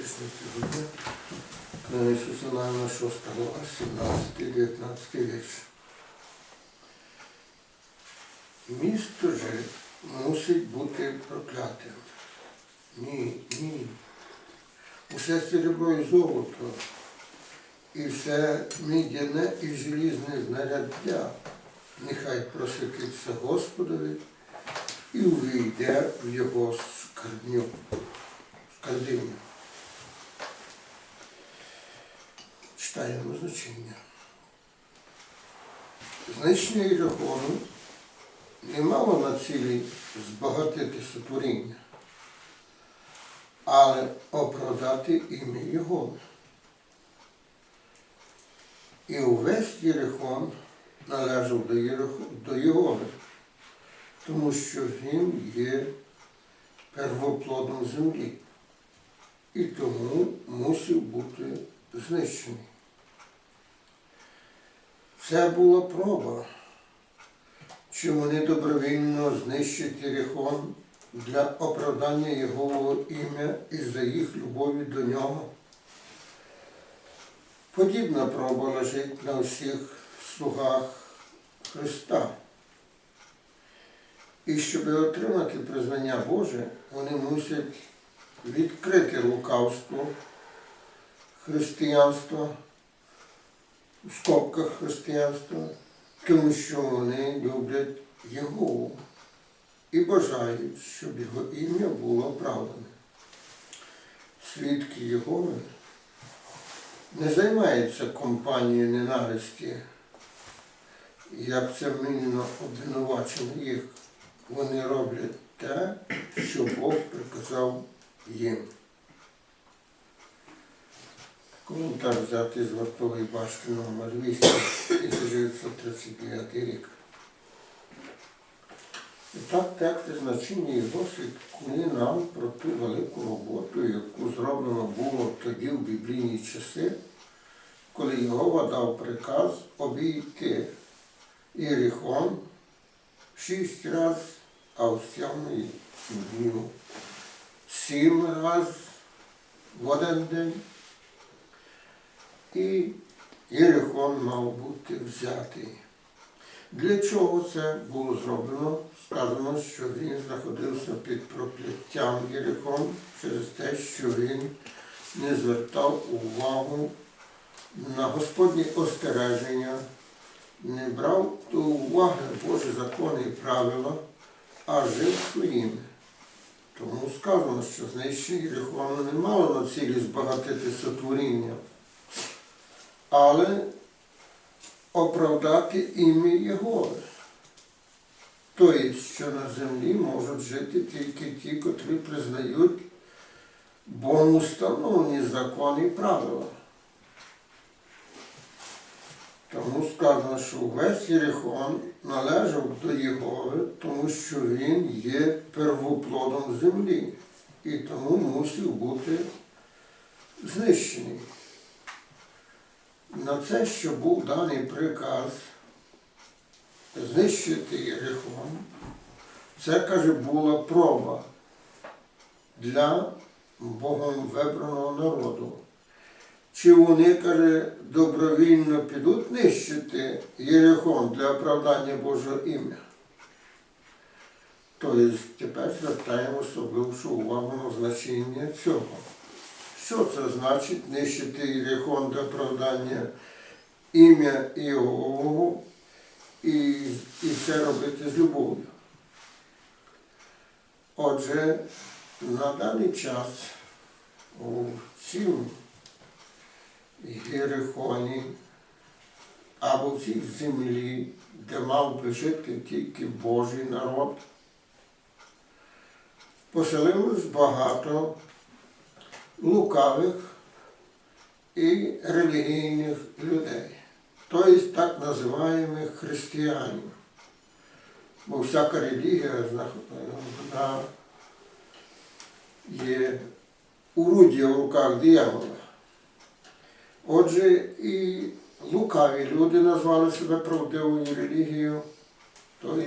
пішли сьогодні. Книга Ісуса Навина 6 глава, 17, 19 вірш. Місто же мусить бути проклятим. Ні, ні. Усе серебро і золото, і все мідяне і желізне знаряддя, нехай просвітиться Господові і увійде в його скарбню, скарбівню. Читаємо значення. Знищення Єрихону не мало на цілі збагатити сотворіння, але оправдати ім'я Його. І увесь Єрихон належав до, Єрих- до Єгови, тому що він є первоплодом землі і тому мусив бути знищений. Це була проба, чи вони добровільно знищать Єрихон для оправдання Його ім'я із-за їх любові до нього. Подібна проба лежить на всіх слугах Христа. І щоб отримати признання Боже, вони мусять відкрити лукавство християнства, в скобках християнства, тому що вони люблять Його і бажають, щоб його ім'я було оправдане. Свідки Єгови не займаються компанією ненависті, як це мильно обвинувачено їх. Вони роблять те, що Бог приказав їм. Коментар взятий з вартової башти номер 8, 1939 рік. І так тексти значення і досвід нам про ту велику роботу, яку зроблено було тоді в біблійні часи, коли Єгова дав приказ обійти Єріхон шість раз, а в сьомий сім раз в один день. І Єрихон мав бути взятий. Для чого це було зроблено? Сказано, що він знаходився під прокляттям Єрихон через те, що він не звертав увагу на Господні остереження, не брав до уваги Божі закони і правила, а жив своїми. Тому сказано, що знищення Єрихону не мало на цілі збагатити сотворіння, але оправдати ім'я Єгови. Тобто, що на землі можуть жити тільки ті, котрі признають Богом установлені закони і правила. Тому сказано, що весь Єрихон належав до Єгови, тому що він є первоплодом землі і тому мусив бути знищений. На це, що був даний приказ знищити Єрихон, це, каже, була проба для Богом вибраного народу. Чи вони, каже, добровільно підуть нищити Єрихон для оправдання Божого ім'я? Тобто тепер звертаємо особлившу увагу на значення цього. Що це значить? Нищити Єрихон для оправдання ім'я Іогову і, і це робити з любов'ю? Отже, на даний час у цілому Єрихоні або в цій землі, де мав би жити тільки Божий народ, поселилось багато лукавих і релігійних людей, тобто так називаємих християнів. Бо всяка релігія вона є уруддя в руках диявола. Отже, і лукаві люди назвали себе правдивою релігією, тобто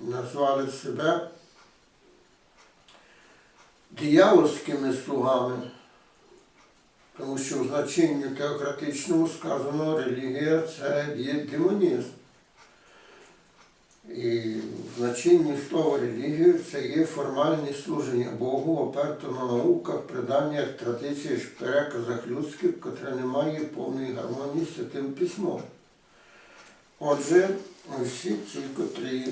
назвали себе диявольськими слугами Тому що в значенні теократичному сказано, релігія це є демонізм. І в значенні слова релігію це є формальне служення Богу, оперто на науках, преданнях, традиціях, переказах людських, котре не має повної гармонії з святим письмом. Отже, всі ці, котрі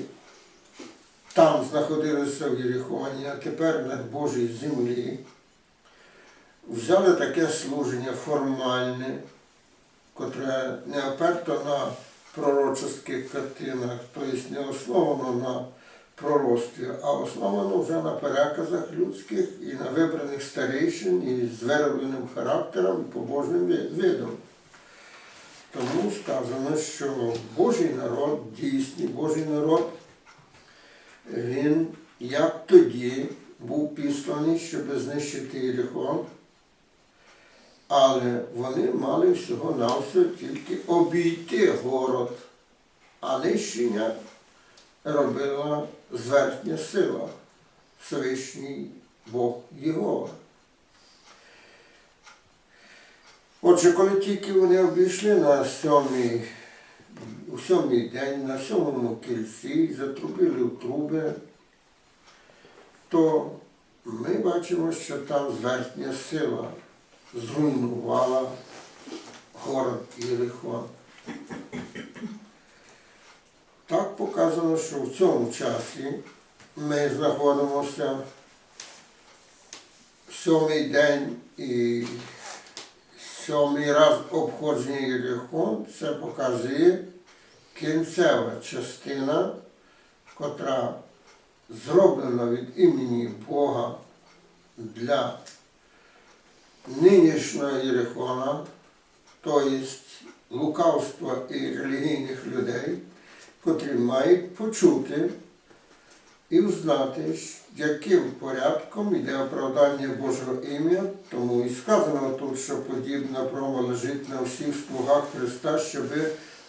там знаходилися в Єрихоні, а тепер на Божій землі, взяли таке служення формальне, котре не оперто на пророческих картинах, тобто не основано на пророцтві, а основано вже на переказах людських і на вибраних старейшин і з виробленим характером і побожним ви- видом. Тому сказано, що Божий народ, дійсний Божий народ, він як тоді був післаний, щоб знищити Єрихон, але вони мали всього навсього тільки обійти город, а нищення робила зверхня сила, Всевишній Бог Єгова. Отже, коли тільки вони обійшли на сьомий, у сьомий день, на сьомому кільці, затрубили в труби, то ми бачимо, що там зверхня сила зруйнувала город Єрихон. Так показано, що в цьому часі ми знаходимося сьомий день і сьомий раз обходження Єрихон, це показує кінцева частина, котра зроблена від імені Бога для нинішнього Єрихона, тобто лукавства і релігійних людей, котрі мають почути і взнати, яким порядком йде оправдання Божого ім'я, тому і сказано тут, що подібна прома лежить на всіх слугах Христа, щоб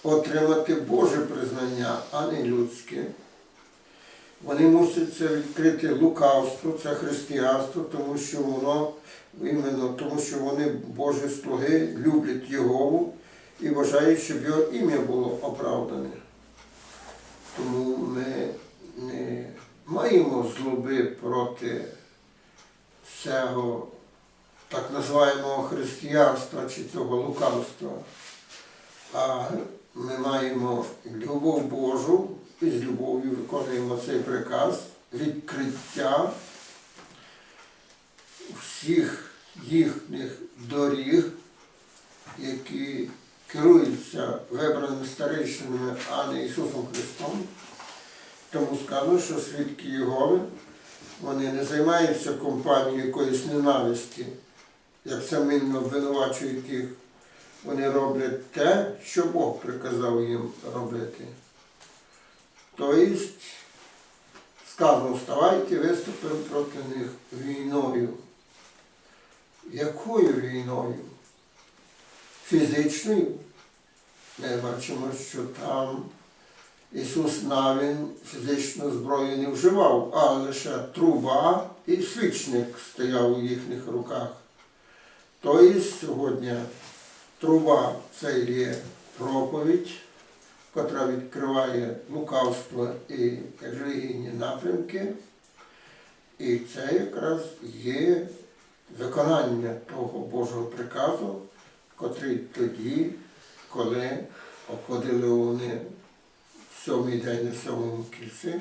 отримати Боже признання, а не людське. Вони мусять це відкрити лукавство, це християнство, тому що воно іменно тому, що вони Божі слуги люблять Єгову і вважають, щоб його ім'я було оправдане. Тому ми не маємо злоби проти цього так називаємого християнства чи цього лукавства. А ми маємо любов Божу і з любов'ю виконуємо цей приказ відкриття всіх їхніх доріг, які керуються вибраними старейшинами, а не Ісусом Христом. Тому сказано, що свідки Єгови, вони не займаються компанією якоїсь ненависті, як саминно обвинувачують їх. Вони роблять те, що Бог приказав їм робити. Тобто, сказано, вставайте, виступимо проти них війною. Якою війною? Фізичною? Ми бачимо, що там Ісус навін фізичну зброю не вживав, а лише труба і свічник стояв у їхніх руках. Тобто сьогодні труба це є проповідь, котра відкриває лукавство і релігійні напрямки. І це якраз є виконання того Божого приказу, котрий тоді, коли обходили вони сьомий день на сьомому кільці,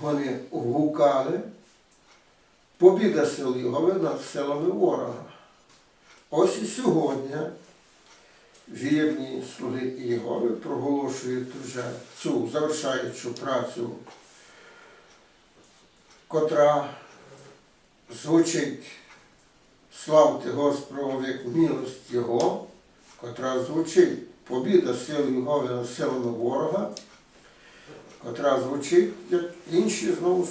вони гукали побіда сил Єгови над силами ворога. Ось і сьогодні вірні слуги Єгови проголошують вже цю завершаючу працю, котра звучить славте Господа як милость Його, котра звучить побіда сил Єгови над силами ворога, котра звучить, як інші знову з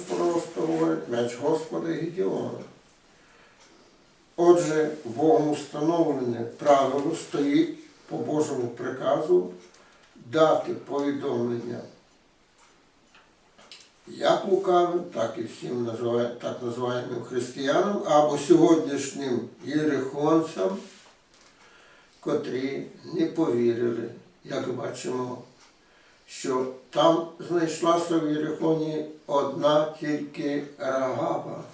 говорять, меч Господа і Гедіона. Отже, Богом установлене правило стоїть по Божому приказу дати повідомлення як лукавим, так і всім так називаємим християнам, або сьогоднішнім єрихонцям, котрі не повірили, як бачимо, що там знайшлася в Єрихоні одна тільки Рагаба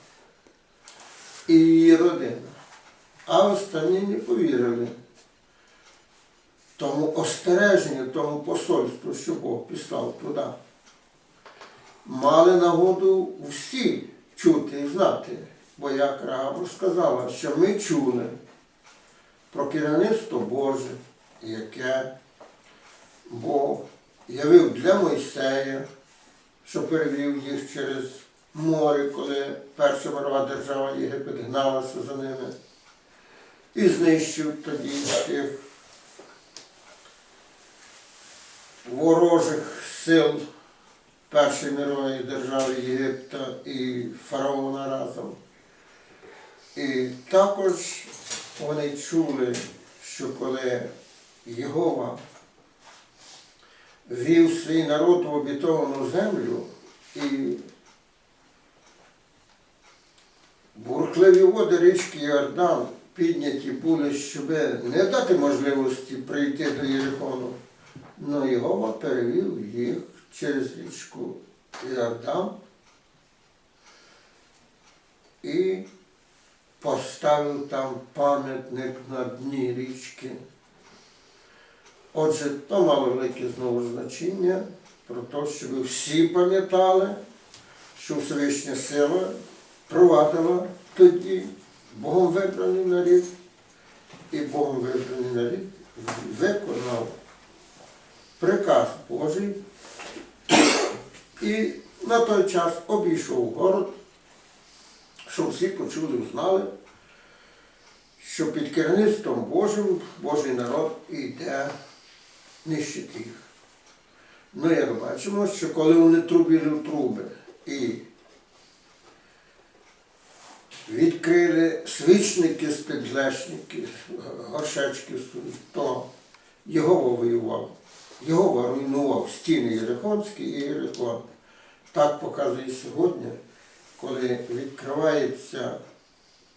і її родина, а останні не повірили тому остереженню, тому посольству, що Бог післав туди. Мали нагоду всі чути і знати, бо як Рагаб сказала, що ми чули про керівництво Боже, яке Бог явив для Мойсея, що перевів їх через море, коли перша мирова держава Єгипет гналася за ними і знищив тоді тих ворожих сил першої мирової держави Єгипта і фараона разом. І також вони чули, що коли Єгова вів свій народ в обітовану землю і бурхливі води річки Йордан підняті були, щоб не дати можливості прийти до Єрихону, але Єгова перевів їх через річку Йордан і поставив там пам'ятник на дні річки. Отже, то мало велике знову значення про те, щоб всі пам'ятали, що Всевишня сила провадила тоді Богом вибраний нарід, і Богом вибраний нарід виконав приказ Божий і на той час обійшов город, щоб всі почули, знали, що під керівництвом Божим Божий народ йде нищити їх. Ну, як бачимо, що коли вони трубили в труби і відкрили свічники з підглешників, горшечки свої, то Єгова воював. Єгова руйнував стіни Єрихонські і Єрихон. Так показує сьогодні, коли відкривається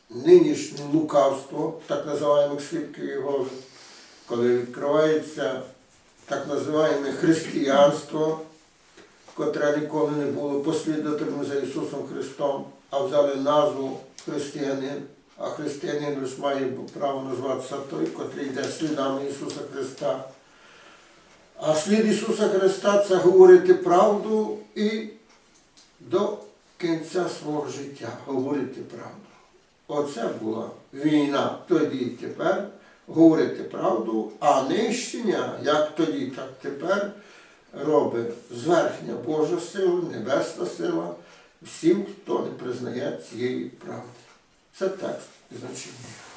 нинішнє лукавство, так називаємо свідків Єгови, коли відкривається так називаємо християнство, котре ніколи не було послідователем за Ісусом Христом, а взяли назву християнин, а християнин лише має право назватися той, котрий йде слідами Ісуса Христа. А слід Ісуса Христа це говорити правду і до кінця свого життя говорити правду. Оце була війна тоді і тепер, говорити правду, а нищення, як тоді, так тепер, робить зверхня Божа сила, небесна сила всім, хто не признає цієї правди. Це текст значення.